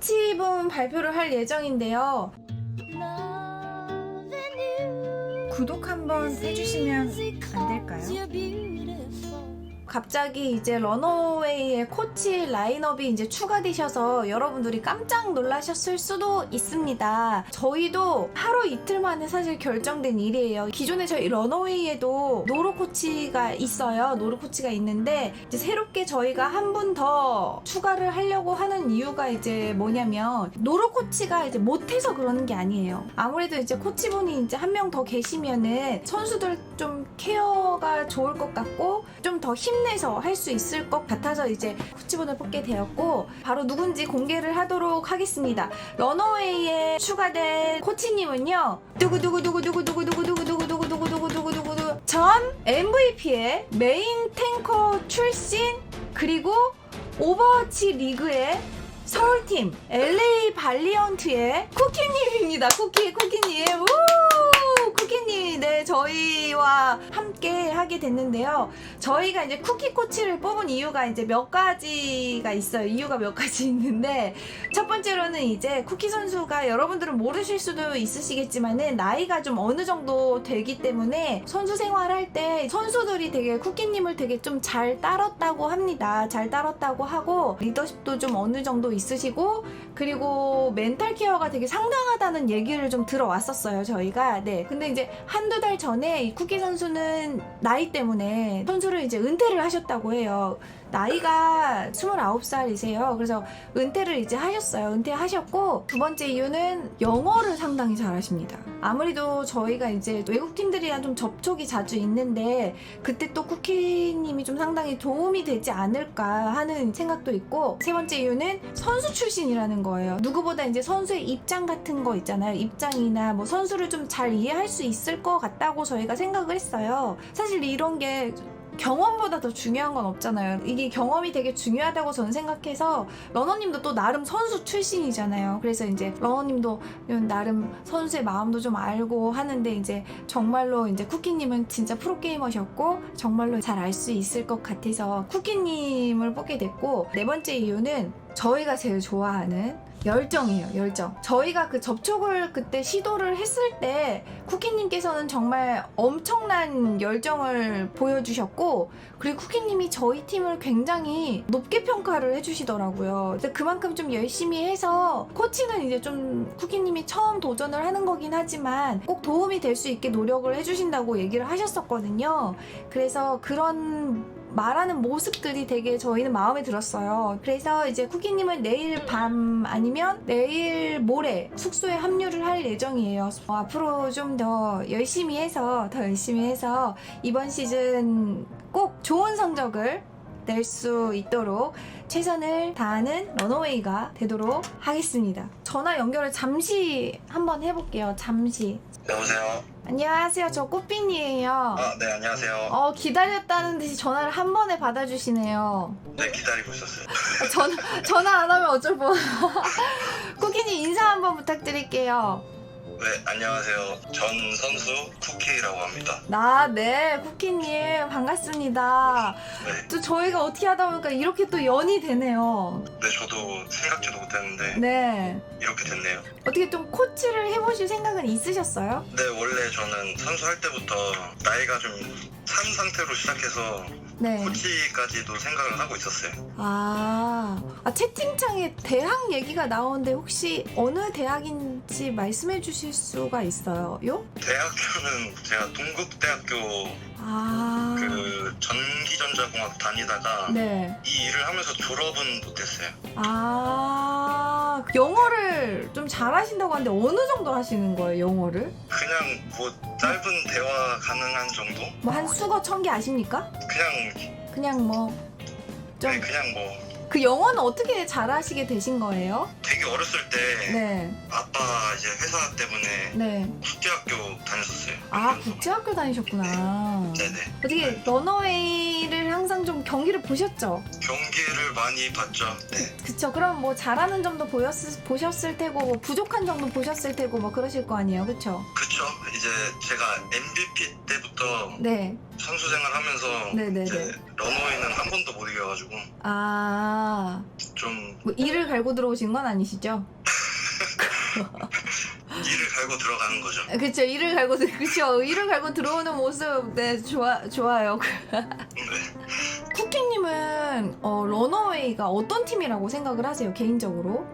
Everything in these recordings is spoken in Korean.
코치분 발표를 할 예정인데요. 구독 한번 해주시면 안 될까요? 갑자기 이제 러너웨이의 코치 라인업이 이제 추가되셔서 여러분들이 깜짝 놀라셨을 수도 있습니다. 저희도 하루 이틀 만에 사실 결정된 일이에요. 기존에 저희 러너웨이에도 노로 코치가 있어요. 노로 코치가 있는데 이제 새롭게 저희가 한 분 더 추가를 하려고 하는 이유가 이제 뭐냐면 노로 코치가 이제 못해서 그러는 게 아니에요. 아무래도 이제 코치분이 이제 한 명 더 계시면은 선수들 좀 케어가 좋을 것 같고 좀 더 힘 내서 할 수 있을 것 같아서 이제 코치분을 뽑게 되었고 바로 누군지 공개를 하도록 하겠습니다. 러너웨이에 추가된 코치님은요. 두구두구두구두구두구두구두구두구두구두구두구두구두구 전 MVP의 메인 탱커 출신 그리고 오버워치 리그의 서울팀 LA 발리언트의 쿠키님입니다. 쿠키 쿠키님. 우! 쿠키님, 네 저희와 함께 하게 됐는데요. 저희가 이제 쿠키 코치를 뽑은 이유가 이제 몇 가지가 있어요. 이유가 몇 가지 있는데 첫 번째로는 이제 쿠키 선수가 여러분들은 모르실 수도 있으시겠지만은 나이가 좀 어느 정도 되기 때문에 선수 생활할 때 선수들이 되게 쿠키님을 되게 좀 잘 따랐다고 합니다. 잘 따랐다고 하고 리더십도 좀 어느 정도 있으시고 그리고 멘탈 케어가 되게 상당하다는 얘기를 좀 들어왔었어요. 저희가 네. 근데 이제 한두 달 전에 이 쿠키 선수는 나이 때문에 선수를 이제 은퇴를 하셨다고 해요. 나이가 29살이세요. 그래서 은퇴를 이제 하셨어요. 은퇴하셨고 두 번째 이유는 영어를 상당히 잘하십니다. 아무래도 저희가 이제 외국 팀들이랑 좀 접촉이 자주 있는데 그때 또 쿠키님이 좀 상당히 도움이 되지 않을까 하는 생각도 있고 세 번째 이유는 선수 출신이라는 거예요. 누구보다 이제 선수의 입장 같은 거 있잖아요. 입장이나 뭐 선수를 좀 잘 이해할 수 있을 것 같다고 저희가 생각을 했어요. 사실 이런 게 경험보다 더 중요한 건 없잖아요. 이게 경험이 되게 중요하다고 저는 생각해서 러너님도 또 나름 선수 출신이잖아요. 그래서 이제 러너님도 나름 선수의 마음도 좀 알고 하는데 이제 정말로 이제 쿠키님은 진짜 프로게이머셨고 정말로 잘 알 수 있을 것 같아서 쿠키님을 뽑게 됐고 네 번째 이유는 저희가 제일 좋아하는 열정이에요, 열정. 저희가 그 접촉을 그때 시도를 했을 때 쿠키님께서는 정말 엄청난 열정을 보여주셨고, 그리고 쿠키님이 저희 팀을 굉장히 높게 평가를 해주시더라고요. 그만큼 좀 열심히 해서 코치는 이제 좀 쿠키님이 처음 도전을 하는 거긴 하지만 꼭 도움이 될 수 있게 노력을 해주신다고 얘기를 하셨었거든요. 그래서 그런 말하는 모습들이 되게 저희는 마음에 들었어요. 그래서 이제 쿠키님은 내일 밤 아니면 내일 모레 숙소에 합류를 할 예정이에요. 어, 앞으로 좀 더 열심히 해서 더 열심히 해서 이번 시즌 꼭 좋은 성적을 낼 수 있도록 최선을 다하는 러너웨이가 되도록 하겠습니다. 전화 연결을 잠시 한번 해볼게요. 잠시. 여보세요. 안녕하세요. 저 꽃빈이에요. 아, 네, 안녕하세요. 어, 기다렸다는 듯이 전화를 한 번에 받아주시네요. 네, 기다리고 있었어요. 어, 전, 전화 안 하면 어쩔 뻔. 쿠키님 인사 한번 부탁드릴게요. 네, 안녕하세요. 전 선수 쿠키라고 합니다. 나, 네, 쿠키님, 반갑습니다. 네, 또 저희가 어떻게 하다 보니까 이렇게 또 연이 되네요. 네, 저도 생각지도 못했는데 네. 이렇게 됐네요. 어떻게 좀 코치를 해보실 생각은 있으셨어요? 네, 원래 저는 선수할 때부터 나이가 좀 산 상태로 시작해서 네. 코치까지도 생각을 하고 있었어요. 아, 아, 채팅창에 대학 얘기가 나오는데 혹시 어느 대학인지 말씀해 주실 수가 있어요? 요? 대학교는 제가 동국대학교 아. 그 전기전자공학 다니다가 네. 이 일을 하면서 졸업은 못했어요. 아, 영어를 좀 잘하신다고 하는데 어느 정도 하시는 거예요, 영어를? 그냥 뭐 짧은 대화 가능한 정도? 뭐 한 수거 천 개 아십니까? 그냥 그냥 뭐. 좀, 네, 그냥 뭐 그 영어는 어떻게 잘하시게 되신 거예요? 되게 어렸을 때 네, 아빠 이제 회사 때문에 네. 국제학교 다녔었어요. 아, 그래서 국제학교 다니셨구나. 네네. 어떻게 러너웨이를 항상 좀 경기를 보셨죠? 경기를 많이 봤죠. 네. 그쵸. 그럼 뭐 잘하는 점도 보였, 보셨을 테고, 뭐 부족한 점도 보셨을 테고, 뭐 그러실 거 아니에요. 그쵸. 그쵸. 이제 제가 MVP 때부터 네. 선수 생활하면서 네네네. 이제 러너웨이는 한 번도 못 이겨가지고 아, 좀 뭐 이를 갈고 들어오신 건 아니시죠? 이를 갈고 들어가는 거죠. 그쵸, 이를 갈고, 들- 그쵸, 이를 갈고 들어오는 모습, 네, 좋아, 좋아요. 네. 쿠키님은, 어, 러너웨이가 어떤 팀이라고 생각을 하세요, 개인적으로?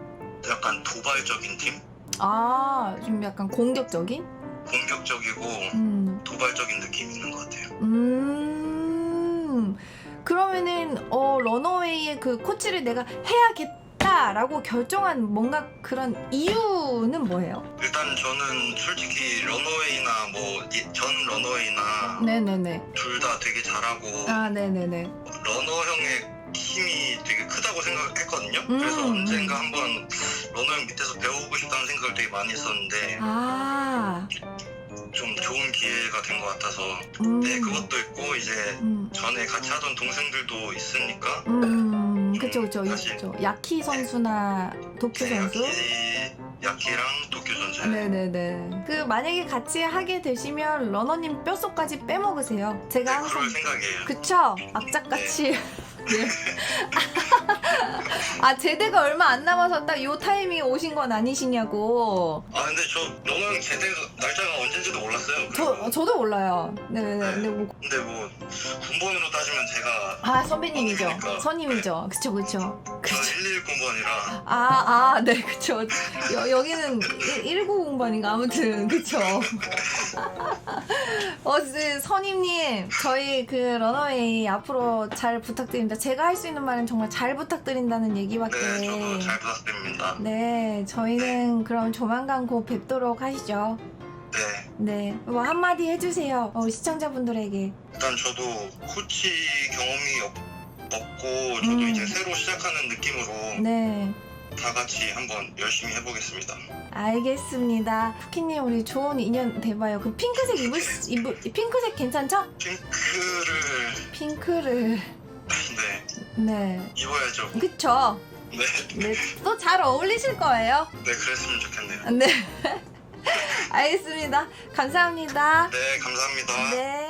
약간 도발적인 팀, 아, 좀 약간 공격적인? 공격적이고 음, 도발적인 느낌이 있는 것 같아요. 음, 그러면은, 어, 러너웨이의 그 코치를 내가 해야겠다라고 결정한 뭔가 그런 이유는 뭐예요? 일단 저는 솔직히 러너웨이나 뭐 전 러너웨이나 네네네. 둘 다 되게 잘하고 아, 네네네. 러너 형의 힘이 되게 크다고 생각했거든요. 음, 그래서 음. 언젠가 한번 러너 형 밑에서 배우고 싶다는 생각을 되게 많이 했었는데 아, 좀 좋은 기회가 된 것 같아서 음. 네 그것도 있고 이제 음. 전에 같이 하던 동생들도 있으니까 음, 그쵸, 그쵸, 다시. 있죠. 야키 선수나 도쿄 네, 선수? 야키, 야키랑 도쿄 선수 네네네. 그, 만약에 같이 하게 되시면 러너님 뼈속까지 빼먹으세요. 제가 네, 항상. 그럴 생각이에요. 그쵸? 악착같이. 네. 아, 제대가 얼마 안 남아서 딱 요 타이밍에 오신 건 아니시냐고. 아 근데 저 러너형 제대 날짜가 언젠지도 몰랐어요. 저, 그리고 저도 몰라요. 네 네 네. 근데 뭐, 근데 뭐 군번으로 따지면 제가 아, 선배님이죠. 그러니까. 선임이죠. 그쵸, 그쵸. 저 그쵸. 111 군번이라 아, 아, 네, 그쵸. 여, 여기는 19공반인가? 아무튼, 그쵸. 어쨌든, 선임님, 저희 그 러너웨이 앞으로 잘 부탁드립니다. 제가 할 수 있는 말은 정말 잘 부탁드린다는 얘기밖에. 네 저도 잘 부탁드립니다. 네, 저희는 그럼 조만간 곧 뵙도록 하시죠. 네 네, 뭐 한마디 해주세요. 어, 시청자분들에게. 일단 저도 코치 경험이 없, 없고 저도 음. 이제 새로 시작하는 느낌으로 네, 다 같이 한번 열심히 해보겠습니다. 알겠습니다. 쿠키님, 우리 좋은 인연 돼봐요. 그 핑크색 입을, 수- 입을, 핑크색 괜찮죠? 핑크를 핑크를. 네 네. 입어야죠. 그쵸? 네, 네, 또 잘 어울리실 거예요. 네 그랬으면 좋겠네요. 네. 알겠습니다. 감사합니다. 네 감사합니다. 네.